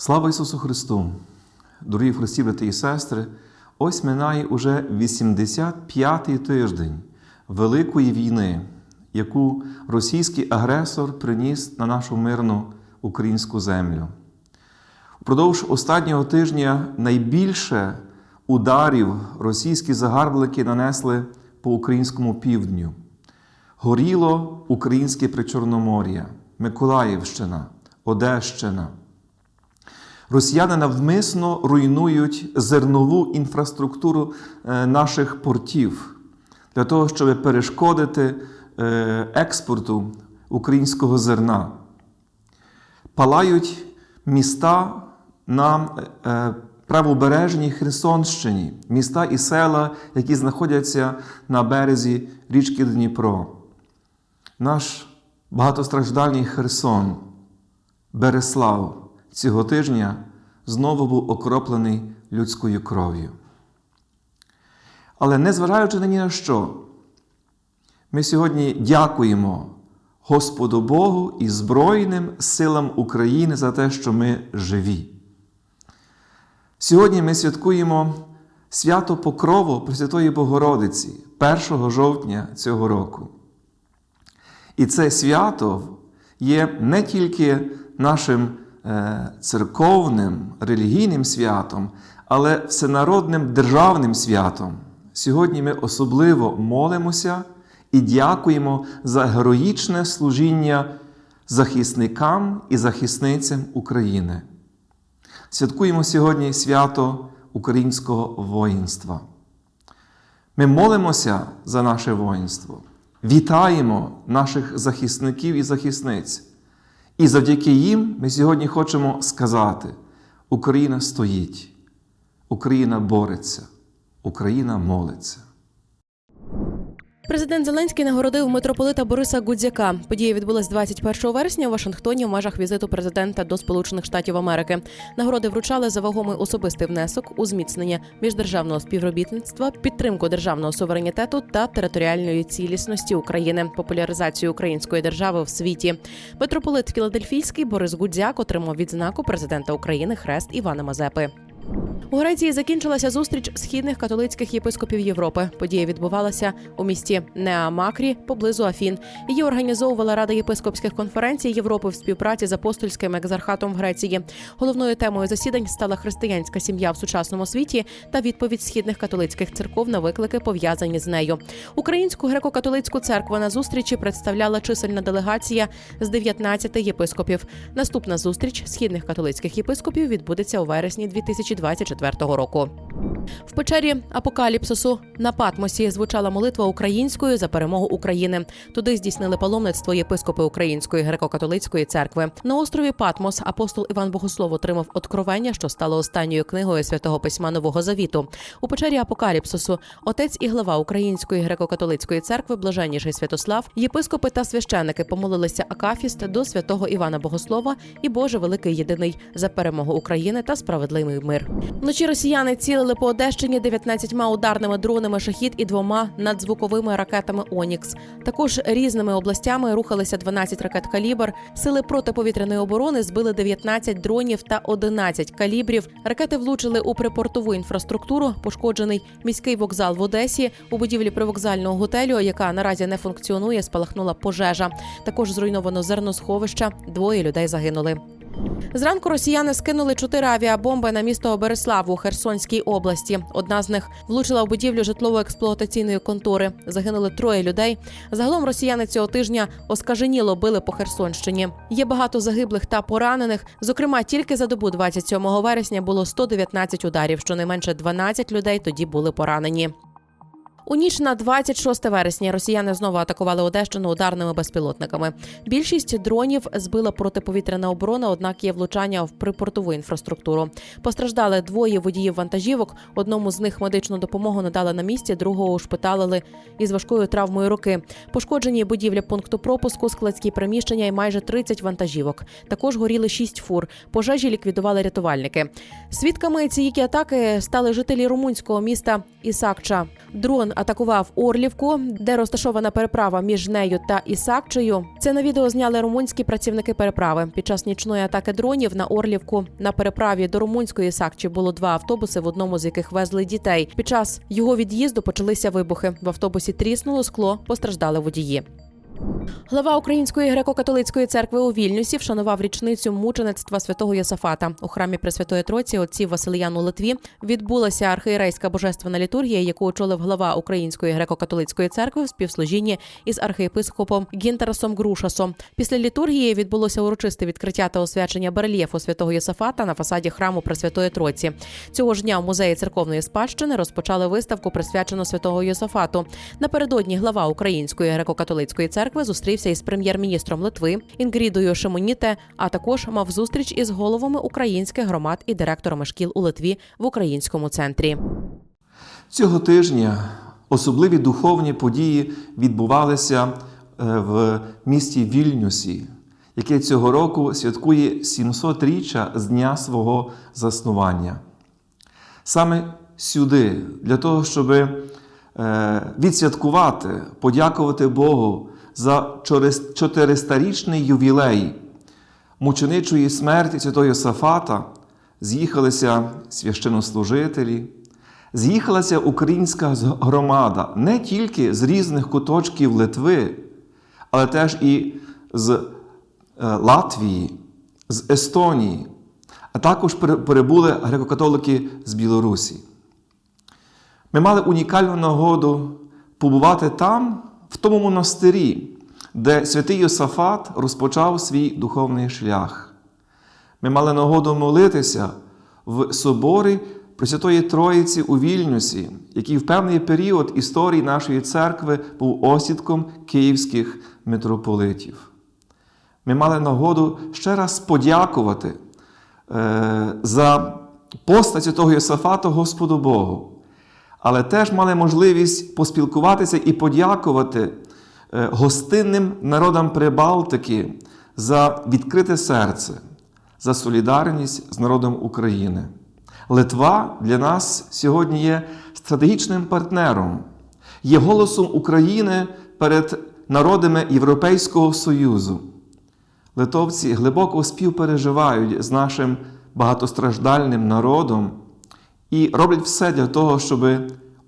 Слава Ісусу Христу! Дорогі Христі, брати і сестри! Ось минає уже 85-й тиждень Великої війни, яку російський агресор приніс на нашу мирну українську землю. Упродовж останнього тижня найбільше ударів російські загарбники нанесли по українському півдню. Горіло українське Причорномор'я, Миколаївщина, Одещина. Росіяни навмисно руйнують зернову інфраструктуру е, наших портів для того, щоб перешкодити е, експорту українського зерна. Палають міста на е, правобережній Херсонщині, міста і села, які знаходяться на березі річки Дніпро. Наш багатостраждальний Херсон, Береслав цього тижня знову був окроплений людською кров'ю. Але незважаючи на ні на що, ми сьогодні дякуємо Господу Богу і Збройним силам України за те, що ми живі. Сьогодні ми святкуємо свято Покрову Пресвятої Богородиці 1 жовтня цього року. І це свято є не тільки нашим церковним, релігійним святом, але всенародним державним святом. Сьогодні ми особливо молимося і дякуємо за героїчне служіння захисникам і захисницям України. Святкуємо сьогодні свято українського воїнства. Ми молимося за наше воїнство, вітаємо наших захисників і захисниць. І завдяки їм ми сьогодні хочемо сказати: Україна стоїть, Україна бореться, Україна молиться. Президент Зеленський нагородив митрополита Бориса Гудзяка. Подія відбулась 21 вересня у Вашингтоні в межах візиту президента до Сполучених Штатів Америки. Нагороди вручали за вагомий особистий внесок у зміцнення міждержавного співробітництва, підтримку державного суверенітету та територіальної цілісності України, популяризацію української держави в світі. Митрополит Філадельфійський Борис Гудзяк отримав відзнаку президента України Хрест Івана Мазепи. У Греції закінчилася зустріч східних католицьких єпископів Європи. Подія відбувалася у місті Неамакрі поблизу Афін. Її організовувала Рада єпископських конференцій Європи в співпраці з апостольським екзархатом в Греції. Головною темою засідань стала християнська сім'я в сучасному світі та відповідь східних католицьких церков на виклики, пов'язані з нею. Українську греко-католицьку церкву на зустрічі представляла чисельна делегація з 19 єпископів. Наступна зустріч східних католицьких єпископів відбудеться у вересні 2024 року. В печері Апокаліпсису на Патмосі звучала молитва українською за перемогу України. Туди здійснили паломництво єпископи Української греко-католицької церкви. На острові Патмос апостол Іван Богослов отримав откровення, що стало останньою книгою святого письма Нового Завіту. У печері Апокаліпсису отець і глава Української греко-католицької церкви, блаженніший Святослав, єпископи та священики помолилися акафіст до святого Івана Богослова і Боже Великий Єдиний за перемогу України та справедливий мир. Вночі росіяни цілили по Одещині 19 ударними дронами шахід і двома надзвуковими ракетами Онікс. Також різними областями рухалися 12 ракет калібр. Сили протиповітряної оборони збили 19 дронів та 11 калібрів. Ракети влучили у припортову інфраструктуру. Пошкоджений міський вокзал в Одесі. У будівлі привокзального готелю, яка наразі не функціонує, спалахнула пожежа. Також зруйновано зерносховища. Двоє людей загинули. Зранку росіяни скинули чотири авіабомби на місто Береслав у Херсонській області. Одна з них влучила в будівлю житлово-експлуатаційної контори. Загинули троє людей. Загалом росіяни цього тижня оскаженіло били по Херсонщині. Є багато загиблих та поранених. Зокрема, тільки за добу 27 вересня було 119 ударів. Щонайменше 12 людей тоді були поранені. У ніч на 26 вересня росіяни знову атакували Одещину ударними безпілотниками. Більшість дронів збила протиповітряна оборона, однак є влучання в припортову інфраструктуру. Постраждали двоє водіїв вантажівок. Одному з них медичну допомогу надали на місці, другого ушпиталили із важкою травмою руки. Пошкоджені будівлі пункту пропуску, складські приміщення і майже 30 вантажівок. Також горіли 6 фур. Пожежі ліквідували рятувальники. Свідками цієї атаки стали жителі румунського міста Ісакча. Дрон атакував Орлівку, де розташована переправа між нею та Ісакчею. Це на відео зняли румунські працівники переправи. Під час нічної атаки дронів на Орлівку на переправі до румунської Ісакчі було два автобуси, в одному з яких везли дітей. Під час його від'їзду почалися вибухи. В автобусі тріснуло скло, постраждали водії. Глава Української греко-католицької церкви у Вільнюсі вшанував річницю мучеництва святого Йосафата. У храмі Пресвятої Троці отців Василиян у Литві відбулася архієрейська божественна літургія, яку очолив глава Української греко-католицької церкви в співслужінні із архієпископом Гінтерасом Грушасом. Після літургії відбулося урочисте відкриття та освячення барельєфу святого Йосафата на фасаді храму Пресвятої Троці. Цього ж дня в музеї церковної спадщини розпочали виставку, присвячену святого Йосафату. Напередодні глава Української греко-католицької церкви зустрівся із прем'єр-міністром Литви Інгрідою Шимоніте, а також мав зустріч із головами українських громад і директорами шкіл у Литві в українському центрі. Цього тижня особливі духовні події відбувалися е, в місті Вільнюсі, яке цього року святкує 700-річчя з дня свого заснування. Саме сюди, для того, щоб е, відсвяткувати, подякувати Богу за 400-річний ювілей мученичої смерті святого Йосафата, з'їхалися священнослужителі, з'їхалася українська громада не тільки з різних куточків Литви, але теж і з е, Латвії, з Естонії, а також перебули греко-католики з Білорусі. Ми мали унікальну нагоду побувати там, в тому монастирі, де святий Йосафат розпочав свій духовний шлях. Ми мали нагоду молитися в соборі Пресвятої Троїці у Вільнюсі, який в певний період історії нашої церкви був осідком київських митрополитів. Ми мали нагоду ще раз подякувати е, за постать святого Йосафата Господу Богу, але теж мали можливість поспілкуватися і подякувати е, гостинним народам Прибалтики за відкрите серце, за солідарність з народом України. Литва для нас сьогодні є стратегічним партнером, є голосом України перед народами Європейського Союзу. Литовці глибоко співпереживають з нашим багатостраждальним народом і роблять все для того, щоб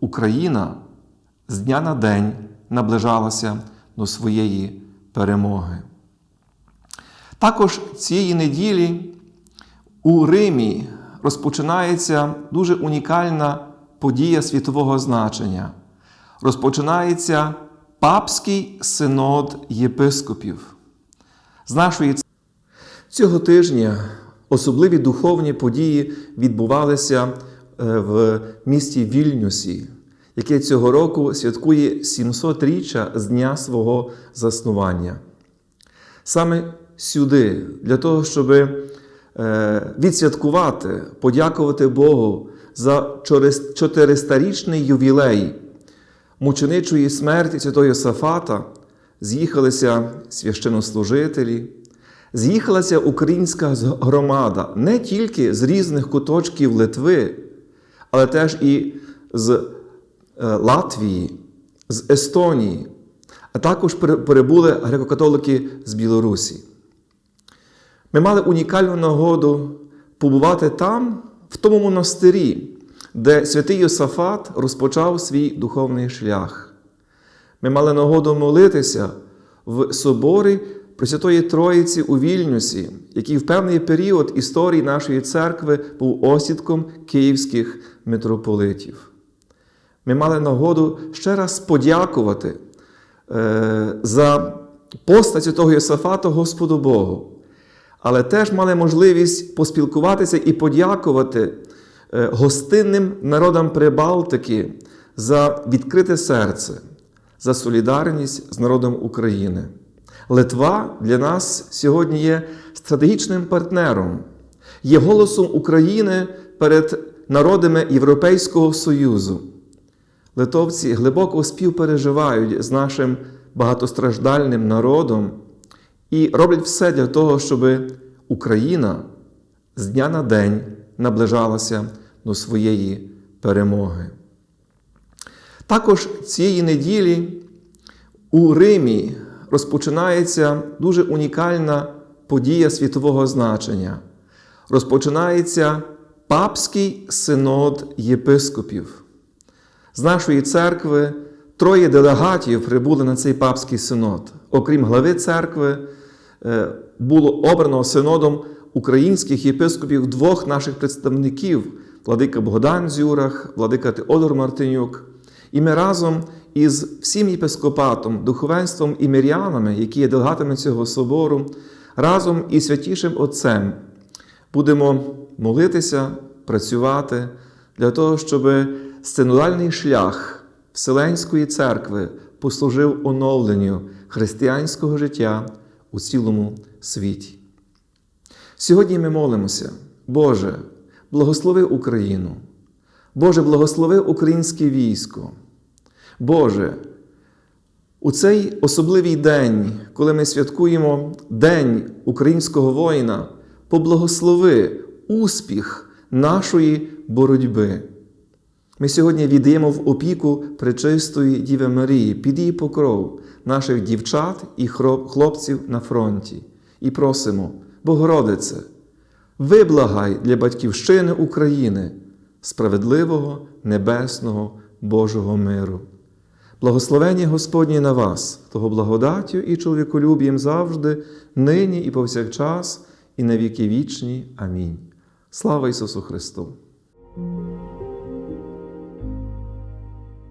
Україна з дня на день наближалася до своєї перемоги. Також цієї неділі у Римі розпочинається дуже унікальна подія світового значення. Розпочинається папський синод єпископів. З нашої цього тижня особливі духовні події відбувалися в місті Вільнюсі, яке цього року святкує 700-річчя з дня свого заснування. Саме сюди, для того, щоб е, відсвяткувати, подякувати Богу за 400-річний ювілей мученичої смерті святого Йосафата, з'їхалися священнослужителі, з'їхалася українська громада не тільки з різних куточків Литви, але теж і з е, Латвії, з Естонії, а також перебули греко-католики з Білорусі. Ми мали унікальну нагоду побувати там, в тому монастирі, де святий Йосафат розпочав свій духовний шлях. Ми мали нагоду молитися в соборі Пресвятої Троїці у Вільнюсі, який в певний період історії нашої церкви був осідком київських митрополитів. Ми мали нагоду ще раз подякувати е, за постать святого Йосафата Господу Богу, але теж мали можливість поспілкуватися і подякувати е, гостинним народам Прибалтики за відкрите серце, за солідарність з народом України. Литва для нас сьогодні є стратегічним партнером, є голосом України перед народами Європейського Союзу. Литовці глибоко співпереживають з нашим багатостраждальним народом і роблять все для того, щоб Україна з дня на день наближалася до своєї перемоги. Також цієї неділі у Римі розпочинається дуже унікальна подія світового значення. Розпочинається Папський синод єпископів. З нашої церкви троє делегатів прибули на цей папський синод. Окрім глави церкви, е, було обрано синодом українських єпископів двох наших представників владика Богдан Зюрах, владика Теодор Мартинюк. І ми разом із всім єпископатом, духовенством і мирянами, які є делегатами цього собору, разом із святішим Отцем будемо молитися, працювати для того, щоб синодальний шлях Вселенської церкви послужив оновленню християнського життя у цілому світі. Сьогодні ми молимося, Боже, благослови Україну, Боже, благослови українське військо. Боже, у цей особливий день, коли ми святкуємо День українського воїна, поблагослови успіх нашої боротьби. Ми сьогодні віддаємо в опіку пречистої Діви Марії під її покров наших дівчат і хлопців на фронті. І просимо, Богородице, виблагай для батьківщини України справедливого небесного Божого миру. Благословення Господнє на вас, того благодаттю і чоловіколюбієм завжди, нині і повсякчас, і на віки вічні. Амінь. Слава Ісусу Христу!